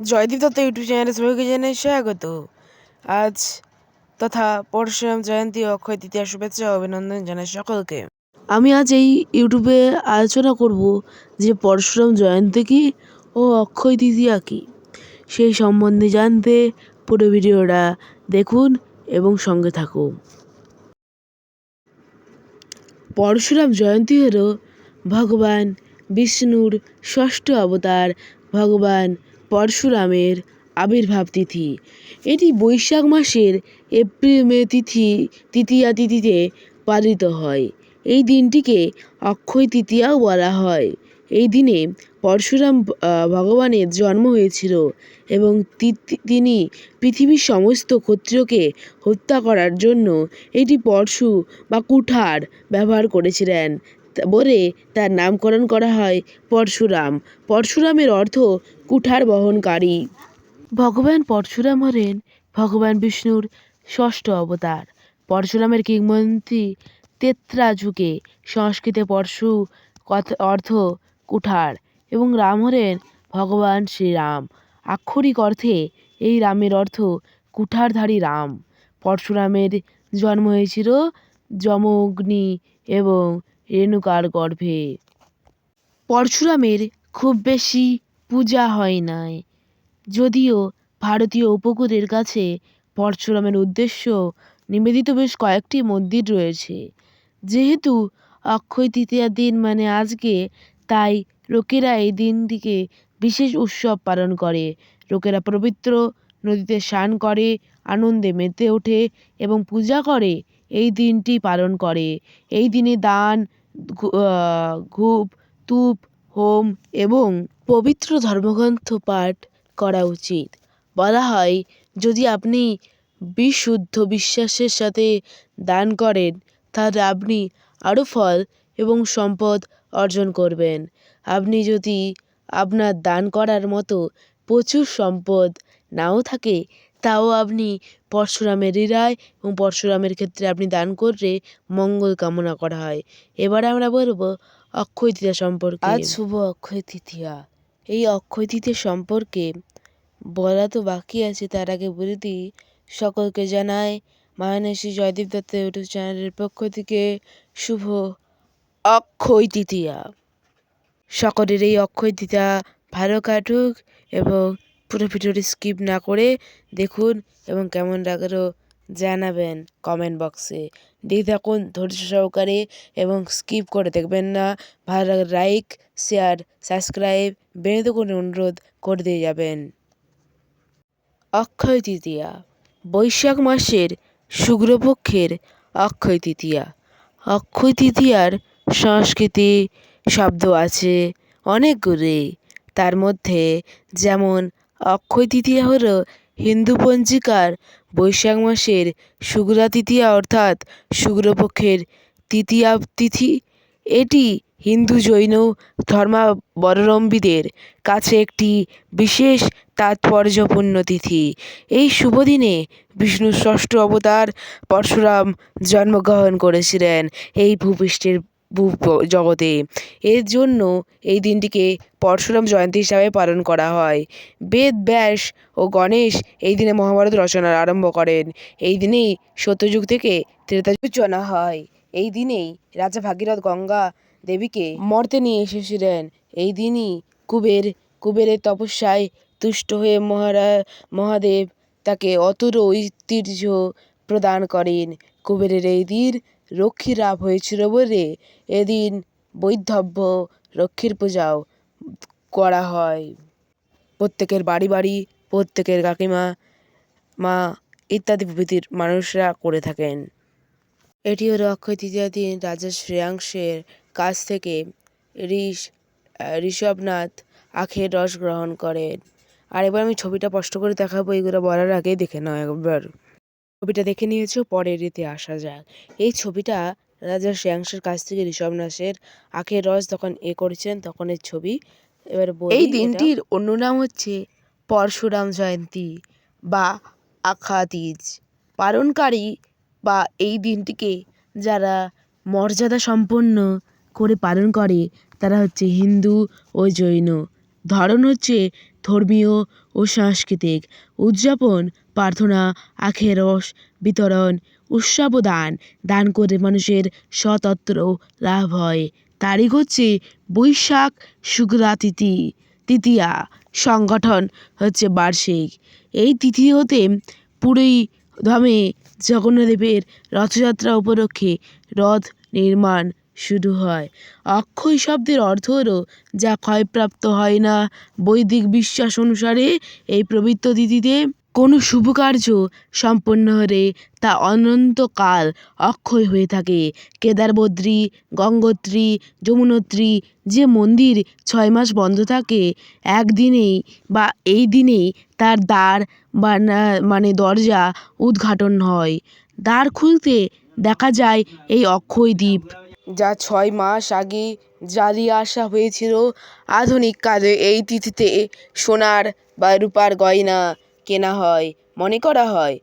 Joydeep Dutta YouTube চ্যানেলে সবাইকে জানাই স্বাগত। আজ তথা পরশুরাম জয়ন্তী অক্ষয় তৃতীয়া শুভেচ্ছা অভিনন্দন জানাই সকলকে। আমি আজ এই ইউটিউবে আলোচনা করব যে পরশুরাম জয়ন্তী কী ও অক্ষয় তৃতীয়া কী? সেই সম্বন্ধে জানতে পুরো ভিডিওটা দেখুন এবং সঙ্গে থাকুন। পরশুরাম জয়ন্তী হল ভগবান বিষ্ণুর ষষ্ঠ অবতার, ভগবান পরশুরামের আবির্ভাব তিথি। এটি বৈশাখ মাসের এপ্রিল, মে তিথি, তৃতীয়া তিথিতে পালিত হয়। এই দিনটিকে অক্ষয় তৃতীয়াও বলা হয়। এই দিনে পরশুরাম ভগবানের জন্ম হয়েছিল এবং তিনি পৃথিবীর সমস্ত ক্ষত্রিয়কে হত্যা করার জন্য এটি পরশু বা কুঠার ব্যবহার করেছিলেন। বলে তার নামকরণ করা হয় পরশুরাম। পরশুরামের অর্থ কুঠার বহনকারী। ভগবান পরশুরাম হলেন ভগবান বিষ্ণুর ষষ্ঠ অবতার। পরশুরামের কিংবদন্তি তেত্রা যুগে সংস্কৃতে পরশু অর্থ কুঠার এবং রাম হলেন ভগবান শ্রীরাম। আক্ষরিক অর্থে এই রামের অর্থ কুঠারধারী রাম। পরশুরামের জন্ম হয়েছিল যমগ্নি এবং রেণুকার গর্ভে। পরশুরামের খুব বেশি পূজা হয় নাই। যদিও ভারতীয় উপকূলের কাছে পরশুরামের উদ্দেশ্য নিবেদিত বেশ কয়েকটি মন্দির রয়েছে। যেহেতু অক্ষয় তৃতীয়ার দিন মানে আজকে তাই লোকেরা এই দিনটিকে বিশেষ উৎসব পালন করে। লোকেরা পবিত্র নদীতে স্নান করে আনন্দে মেতে ওঠে এবং পূজা করে এই দিনটি পালন করে। এই দিনে দান ঘু- আহ, ধূপ তুপ হোম এবং পবিত্র ধর্মগ্রন্থ পাঠ করা উচিত। বলা হয়, যদি আপনি বিশুদ্ধ বিশ্বাসের সাথে দান করেন, তাহলে আপনি আরও ফল এবং সম্পদ অর্জন করবেন। আপনি যদি আপনার দান করার মতো প্রচুর সম্পদ নাও থাকে, তাও আপনি পরশুরামের হৃদয় এবং পরশুরামের ক্ষেত্রে আপনি দান করলে মঙ্গল কামনা করা হয়। এবার আমরা বলব অক্ষয় তৃতীয়া সম্পর্কে। আজ শুভ অক্ষয় তৃতীয়া। এই অক্ষয় তৃতীয়া সম্পর্কে বলা তো বাকি আছে, তার আগে বলে দিই, সকলকে জানাই মায়ানেশী জয়দীপ দত্ত ইউটিউব চ্যানেলের পক্ষ থেকে শুভ অক্ষয় তৃতীয়া। সকলের এই অক্ষয় তৃতীয়া ভালো কাটুক এবং পুরো ভিডিওটি স্কিপ না করে দেখুন এবং কেমন লাগল জানাবেন কমেন্ট বক্সে দিয়ে থাকুন ধৈর্য সহকারে এবং স্কিপ করে দেখবেন না। ভালো লাগলে লাইক শেয়ার সাবস্ক্রাইব বেঁধে করে অনুরোধ করে দিয়ে যাবেন। অক্ষয় তৃতীয়া, বৈশাখ মাসের শুক্লপক্ষের অক্ষয় তৃতীয়া। অক্ষয় তৃতীয়ার সংস্কৃতি শব্দ আছে অনেকগুলি তার মধ্যে যেমন অক্ষয় তৃতীয়া হল হিন্দু পঞ্জিকার বৈশাখ মাসের শুক্লা তৃতীয়া অর্থাৎ শুক্লপক্ষের তৃতীয়া তিথি। এটি হিন্দু জৈন ধর্মাবলম্বীদের কাছে একটি বিশেষ তাৎপর্যপূর্ণ তিথি। এই শুভ দিনে বিষ্ণুর ষষ্ঠ অবতার পরশুরাম জন্মগ্রহণ করেছিলেন। এই ভূপৃষ্ঠের জগতে। এর জন্য এই দিনটিকে পরশুরাম জয়ন্তী হিসাবে পালন করা হয়। বেদ, ব্যাস ও গণেশ এই দিনে মহাভারত রচনার আরম্ভ করেন। এই দিনেই সত্যযুগ থেকে ত্রেতা সূচনা হয়। এই দিনেই রাজা ভাগীরথ গঙ্গা দেবীকে মর্তে নিয়ে এসেছিলেন। এই দিনই কুবের, কুবেরের তপস্যায় তুষ্ট হয়ে মহারা, মহাদেব তাকে অতুল ঐতিহ্য প্রদান করেন। কুবেরের এই দিন লাভ হয়েছিল বলে এদিন বৈধব্য লক্ষ্মীর পূজাও করা হয়। প্রত্যেকের বাড়ি বাড়ি প্রত্যেকের কাকিমা, মা ইত্যাদি প্রভৃতির মানুষরা করে থাকেন। এটি হলো অক্ষয় তৃতীয়া দিন রাজা শ্রেয়াংশের কাছ থেকে ঋষ, ঋষভনাথ আখের রস গ্রহণ করেন। আর এবার আমি ছবিটা স্পষ্ট করে দেখাবো, এগুলো বলার আগেই দেখে নাও একবার। ছবিটা দেখে নিয়েছো পরের এতে আসা যাক। এই ছবিটা রাজা শ্রেয়াংশের কাছ থেকে ঋষভনাথের আখের রস যখন এ করেছিলেন তখনের ছবি। এবার এই দিনটির অন্য নাম হচ্ছে পরশুরাম জয়ন্তী বা আখাতীজ পালনকারী বা এই দিনটিকে যারা মর্যাদা সম্পন্ন করে পালন করে তারা হচ্ছে হিন্দু ও জৈন। ধরন হচ্ছে ধর্মীয় ও সাংস্কৃতিক। উদযাপন প্রার্থনা, আখের রস, বিতরণ, উৎসব ও দান। দান করে মানুষের স্বতন্ত্র লাভ হয়। তারিখ হচ্ছে বৈশাখ শুক্লা তিথি তৃতীয়া সংগঠন হচ্ছে বার্ষিক। এই তিথি হতে পুরী ধামে জগন্নাথদেবের রথযাত্রা উপলক্ষে রথ নির্মাণ শুরু হয়। অক্ষয় শব্দের অর্থ হলো, যা ক্ষয়প্রাপ্ত হয় না। বৈদিক বিশ্বাস অনুসারে এই পবিত্র তিথিতে কোনো শুভ কার্য সম্পন্ন হলে তা অনন্তকাল অক্ষয় হয়ে থাকে। কেদারবদ্রী, গঙ্গোত্রী, যমুনোত্রী, যে মন্দির ছয় মাস বন্ধ থাকে, একদিনেই বা এই দিনেই তার দ্বার বা মানে দরজা উদ্ঘাটন হয়। দ্বার খুলতে দেখা যায় এই অক্ষয় দ্বীপ। যা ছয় মাস আগে জ্বালিয়ে আসা হয়েছিল। আধুনিক কালে এই তিথিতে সোনার বা রূপার গয়না কেনা হয়, মনে করা হয়।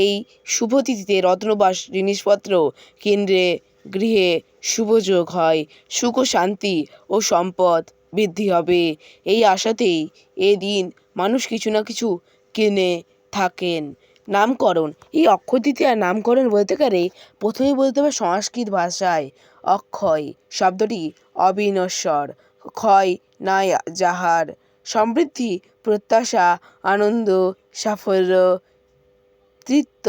এই শুভ তিথিতে রত্নবাস জিনিসপত্র কেন্দ্রে গৃহে শুভযোগ হয়, সুখ শান্তি ও সম্পদ বৃদ্ধি হবে। এই আশাতেই এদিন মানুষ কিছু না কিছু কিনে থাকেন। নামকরণ। এই অক্ষয় তৃতীয়ার নামকরণ বলতে গেলে প্রথমেই বলতে হবে সংস্কৃত ভাষায় অক্ষয়, শব্দটি অবিনশ্বর, ক্ষয় নাই যাহার সমৃদ্ধি প্রত্যাশা আনন্দ সাফল্য তৃত্ব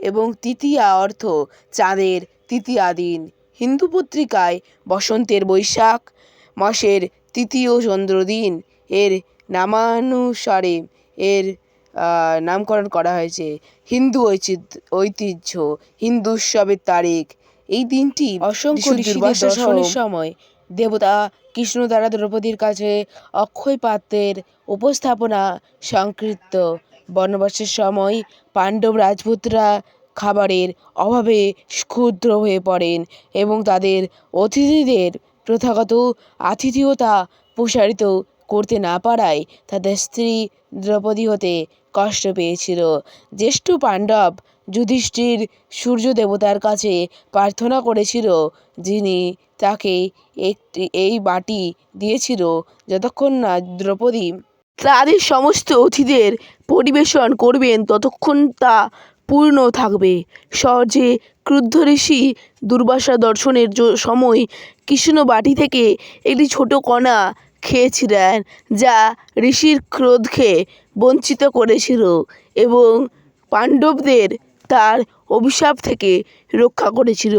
এবং তৃতীয়া অর্থ চাঁদের তৃতীয়া দিন। হিন্দু পত্রিকায় বসন্তের বৈশাখ মাসের তৃতীয় চন্দ্রদিন এর নামানুসারে এর আহ, নামকরণ করা হয়েছে। হিন্দু ঐতিহ্য হিন্দু উৎসবের তারিখ। এই দিনটি অসংখ্য সময় দেবতা কৃষ্ণ দ্বারা দ্রৌপদীর কাছে অক্ষয় পাত্রের উপস্থাপনা সংকৃত। বনবাসের সময় পাণ্ডব রাজপুতরা খাবারের অভাবে ক্ষুদ্র হয়ে পড়েন এবং তাদের অতিথিদের প্রথাগত আতিথেয়তা প্রসারিত করতে না পারায় তাদের স্ত্রী দ্রৌপদী হতে কষ্ট পেয়েছিল। জ্যেষ্ঠ পাণ্ডব যুধিষ্ঠির সূর্য দেবতার কাছে প্রার্থনা করেছিল, যিনি তাকে একটি, এই বাটি দিয়েছিল যতক্ষণ না দ্রৌপদী তাদের সমস্ত অতিথিদের পরিবেশন করবেন ততক্ষণ তা পূর্ণ থাকবে। সহজে ক্রুদ্ধ ঋষি দুর্বাসা দর্শনের সময় কৃষ্ণ বাটি থেকে একটি ছোট কণা খেয়েছিলেন, যা ঋষির ক্রোধকে বঞ্চিত করেছিল এবং পাণ্ডবদের তার অভিশাপ থেকে রক্ষা করেছিল।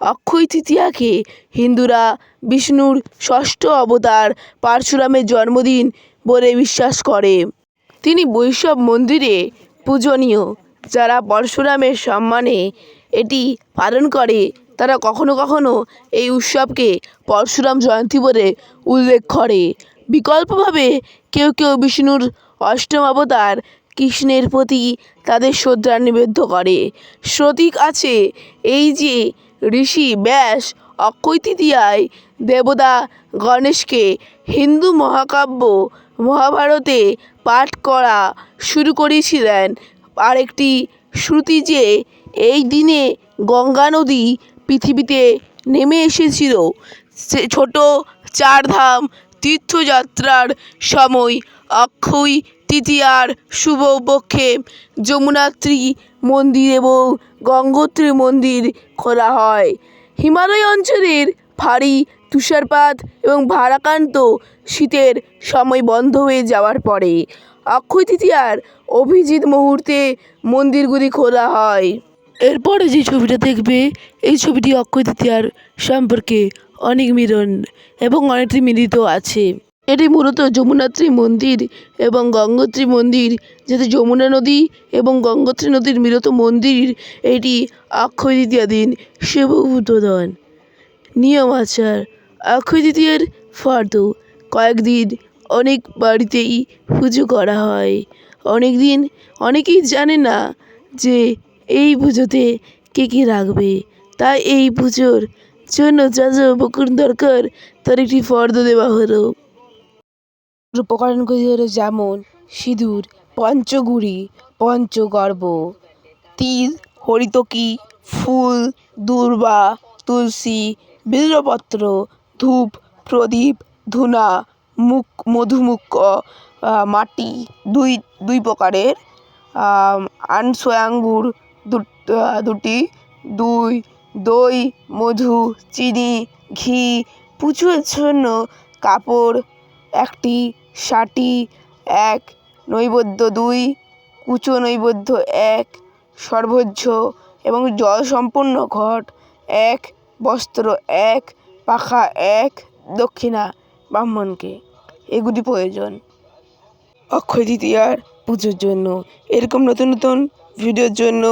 অক্ষয় তৃতীয়াকে হিন্দুরা বিষ্ণুর ষষ্ঠ অবতার পারশুরামের জন্মদিন বলে বিশ্বাস করে। তিনি বৈষ্ণব মন্দিরে পূজনীয়। যারা পরশুরামের সম্মানে এটি পালন করে, তারা কখনো কখনো এই উৎসবকে পরশুরাম জয়ন্তী বলে উল্লেখ করে। বিকল্পভাবে কেউ কেউ বিষ্ণুর অষ্টম অবতার কৃষ্ণের প্রতি তাদের শ্রদ্ধা নিবেদ্য করে। শ্রতিক আছে এই যে ঋষি ব্যাস অক্ষয় তৃতীয়ায় দেবতা গণেশকে হিন্দু মহাকাব্য মহাভারতে পাঠ করা শুরু করেছিলেন। আরেকটি শ্রুতি যে, এই দিনে গঙ্গা নদী পৃথিবীতে নেমে এসেছিল। সে ছোট চারধাম তীর্থযাত্রার সময় অক্ষয় তৃতীয়ার শুভ পক্ষে যমুনাত্রী মন্দির এবং গঙ্গোত্রী মন্দির খোলা হয়। হিমালয় অঞ্চলের ভারী তুষারপাত এবং ভারাক্রান্ত শীতের সময় বন্ধ হয়ে যাওয়ার পরে অক্ষয় তৃতীয়ার অভিজিৎ মুহূর্তে মন্দিরগুলি খোলা হয়। এরপরে যে ছবিটা দেখবে, এই ছবিটি অক্ষয় তৃতীয়ার সম্পর্কে অনেক মিলন এবং অনেকটি মিলিত আছে। এটি মূলত যমুনাত্রী মন্দির এবং গঙ্গোত্রী মন্দির। যেটি যমুনা নদী এবং গঙ্গোত্রী নদীর মিলিত মন্দির, এটি অক্ষয় তৃতীয়া দিন শুভ উদ্বোধন। নিয়ম আচার অক্ষয় তৃতীয়ার ফর্দ। কয়েকদিন অনেক বাড়িতেই পুজো করা হয়। অনেক দিন অনেকেই জানে না যে এই পুজোতে কে কী রাখবে। তাই এই পুজোর জন্য যা যা উপকরণ দরকার, তার একটি ফর্দ দেওয়া হলো। উপকরণগুলি হলো যেমন সিঁদুর পঞ্চগুড়ি পঞ্চগর্ব তিল হরিতকি ফুল দূর্বা তুলসী বিল্বপত্র ধূপ প্রদীপ ধূনা মুখ মধুমুক্ষ মাটি দুই দুই প্রকারের। আম, আনসোয়া আঙ্গুর দু- দুটি দুই দই মধু চিনি ঘি পুজোর জন্য কাপড় একটি ষাটি, এক, নৈবেদ্য দুই কুচো নৈবেদ্য এক, সর্বোচ্চ এবং জল সম্পন্ন ঘট এক, বস্ত্র এক, পাখা এক, দক্ষিণা ব্রাহ্মণকে। এগুলি প্রয়োজন। অক্ষয় তৃতীয়ার পুজোর জন্য। এরকম নতুন নতুন ভিডিওর জন্য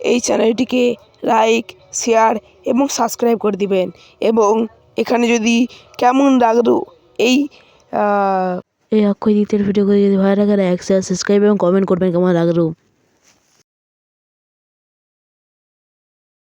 এই চ্যানেলটিকে লাইক, শেয়ার এবং সাবস্ক্রাইব করে দিবেন। এবং এখানে যদি কেমন লাগল এই এই অক্ষয় তৃতীয়ার ভিডিওগুলি যদি ভালো লাগে লাইক শেয়ার সাবস্ক্রাইব এবং কমেন্ট করবেন কেমন লাগল?